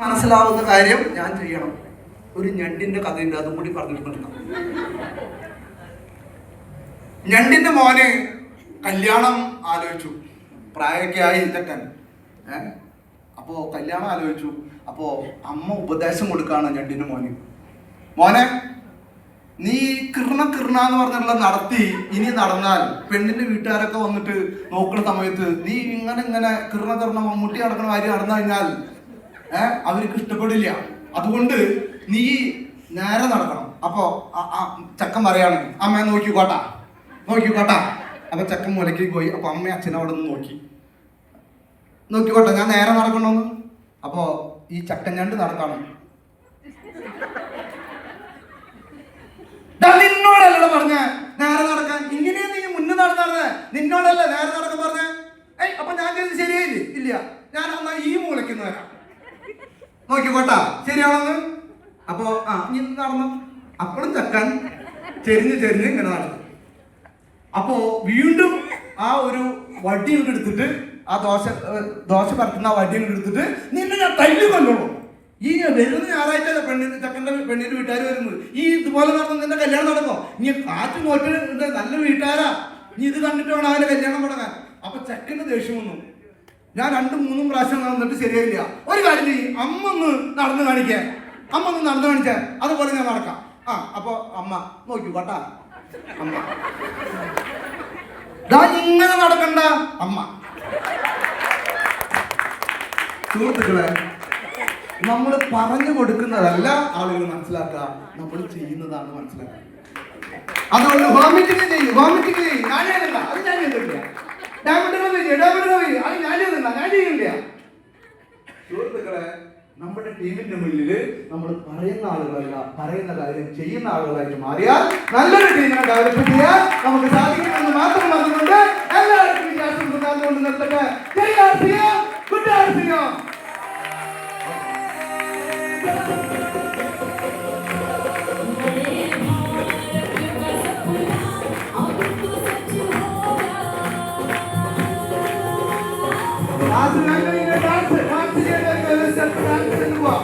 മനസ്സിലാവുന്ന കാര്യം ഞാൻ ചെയ്യണം. ഒരു ഞണ്ടിന്റെ കഥയുണ്ട് അതും കൂടി പറഞ്ഞു നിർത്താം ഞണ്ടിന്റെ മോന് കല്യാണം ആലോചിച്ചു. പ്രായമൊക്കെ ആയി ഏ? അപ്പോ കല്യാണം ആലോചിച്ചു. അപ്പോ അമ്മ ഉപദേശം കൊടുക്കാണ് ഞണ്ടിന്റെ മോന്. മോനെ നീ കിർണ കിർണ എന്ന് പറഞ്ഞുള്ള നടത്തി ഇനി നടന്നാൽ പെണ്ണിന്റെ വീട്ടുകാരൊക്കെ വന്നിട്ട് നോക്കുന്ന സമയത്ത് നീ ഇങ്ങനെ ഇങ്ങനെ കിർണ കിർണ മമ്മൂട്ടി നടക്കുന്ന കാര്യം നടന്നു കഴിഞ്ഞാൽ അവർക്ക് ഇഷ്ടപ്പെടില്ല. അതുകൊണ്ട് നീ നേരെ നടക്കണം. അപ്പോ ആ- പറയുകയാണെങ്കിൽ അമ്മ നോക്കി അമ്മ നോക്കിക്കോട്ടാ. നോക്കിക്കോട്ടാ. അപ്പൊ ചക്കൻ മുലക്കി പോയി. അപ്പൊ അമ്മ അച്ഛൻ അവിടെ നിന്ന് നോക്കി. നോക്കിക്കോട്ടെ ഞാൻ നേരെ നടക്കണമെന്ന്. അപ്പോ ഈ ചക്കൻ ഞണ്ട് നടക്കണം. നിന്നോടല്ലോ പറഞ്ഞ നേരെ നടക്കാൻ. ഇങ്ങനെയാ നീ മുന്നേ നടന്നേ. നിന്നോടല്ല നേരെ നടക്കാൻ പറഞ്ഞ? ഏയ് അപ്പൊ ഞാൻ ശരിയായില്ലേ? ഇല്ല ഞാൻ എന്നാ ഈ മൂലയ്ക്ക് വരാം. നോക്കിക്കോട്ടാ ശരിയാണെന്ന്? അപ്പോ ആ നീ നടന്നു? അപ്പോഴും ചക്കൻ ചെരിഞ്ഞ് ചെരിഞ്ഞ് ഇങ്ങനെ നടന്നു. അപ്പോ വീണ്ടും ആ ഒരു വടി എടുത്തിട്ട് ആ ദോശ ദോശ പരത്തുന്ന ആ വടി എടുത്തിട്ട് നിന്നെ ഞാൻ തല്ലി കൊല്ലോളൂ ഈ വരുന്ന ഞായറാഴ്ച പെണ്ണിന് ചക്കന്റെ പെണ്ണിന്റെ വീട്ടുകാർ വരുന്നത്? ഈ ഇതുപോലെ നടന്നു നിന്റെ കല്യാണം നടന്നോ? നീ കാറ്റ് നോറ്റ് നല്ല വീട്ടുകാരാ. നീ ഇത് കണ്ടിട്ട് വേണം അവന്റെ കല്യാണം തുടങ്ങാൻ. അപ്പൊ ചെക്കന് ദേഷ്യം വന്നു. ഞാൻ രണ്ടും മൂന്നും പ്രാവശ്യം നടന്നിട്ട് ശരിയായില്ല. ഒരു കാര്യം ചെയ്യും. അമ്മ ഒന്ന് നടന്നു കാണിക്കാൻ അമ്മ ഒന്ന് നടന്നു കാണിച്ചാൽ അതുപോലെ ഞാൻ നടക്കാം. ആ അപ്പൊ അമ്മ നോക്കൂ കേട്ടാ അമ്മ. ദാ ഇങ്ങനെ നടക്കണ്ട. അമ്മ. സുഹൃത്തുക്കളെ നമ്മൾ പറഞ്ഞു കൊടുക്കുന്നതല്ല ആളുകൾ മനസ്സിലാക്കുക. നമ്മൾ ചെയ്യുന്നതാണ് മനസ്സിലാക്കുക. അതുകൊണ്ട് വോമിറ്റിംഗ് ചെയ്യും വോമിറ്റിംഗ് ചെയ്യും ഞാൻ ചെയ്തില്ല അത് ഞാൻ ചെയ്തിട്ടില്ല ഡയമണ്ട് കവി ഡയമണ്ട് കവി അത് ഞാൻ ചെയ്തില്ല ഞാൻ ചെയ്യില്ല സുഹൃത്തുക്കളെ നമ്മുടെ ടീമിന്റെ മുന്നിൽ നമ്മൾ പറയുന്ന ആളുകളല്ല പറയുന്ന കാര്യം ചെയ്യുന്ന ആളുകളായിട്ട് മാറിയാൽ നല്ലൊരു ടീമിനെ ഡെവലപ്പ് ചെയ്യാൻ നമുക്ക് സാധിക്കുമെന്ന് മാത്രം പറഞ്ഞുകൊണ്ട് എല്ലാവർക്കും വിശ്വാസം കൊണ്ട് നിർത്തട്ടെ. ജയ് R C M good R C M dance dance Selva